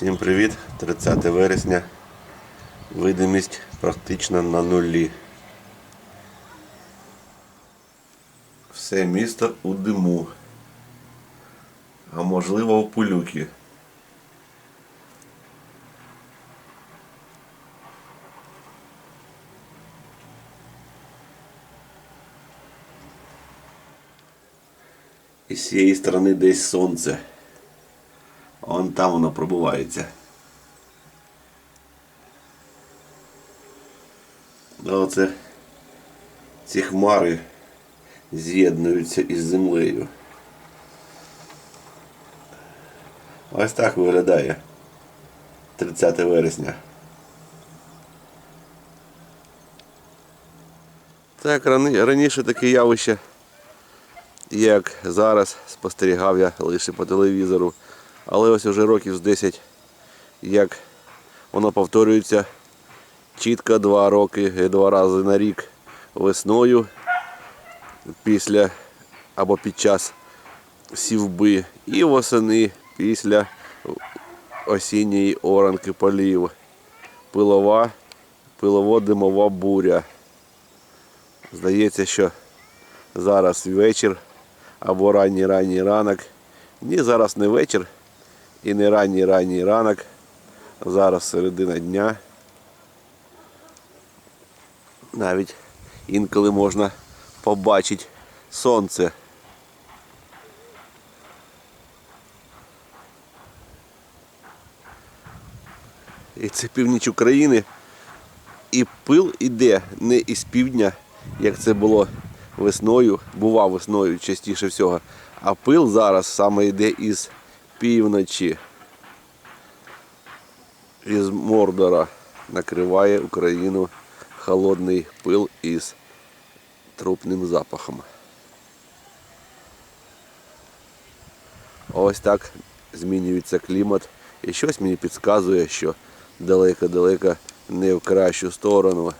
Всім привіт! 30 вересня. Видимість практично на нулі. Все місто у диму. А можливо у пилюки. І з цієї сторони десь сонце. Вон там воно пробувається. Оце ці хмари з'єднуються із землею. Ось так виглядає 30 вересня. Так, раніше таке явище, як зараз, спостерігав я лише по телевізору. Але ось уже років з 10, як воно повторюється чітко два роки, два рази на рік весною після або під час сівби і восени після осінньої оранки полів. Пилова, пилово-димова буря. Здається, що зараз вечір або ранній ранній ранок. Ні, зараз не вечір і не ранній ранній ранок. Зараз середина дня. Навіть інколи можна побачити сонце. І це північ України. І пил іде не із півдня, як це було весною, бував весною частіше всього. А пил зараз саме йде із півночі. Із Мордора накриває Україну холодний пил із трупним запахом. Ось так змінюється клімат. І щось мені підказує, що далеко-далеко не в кращу сторону.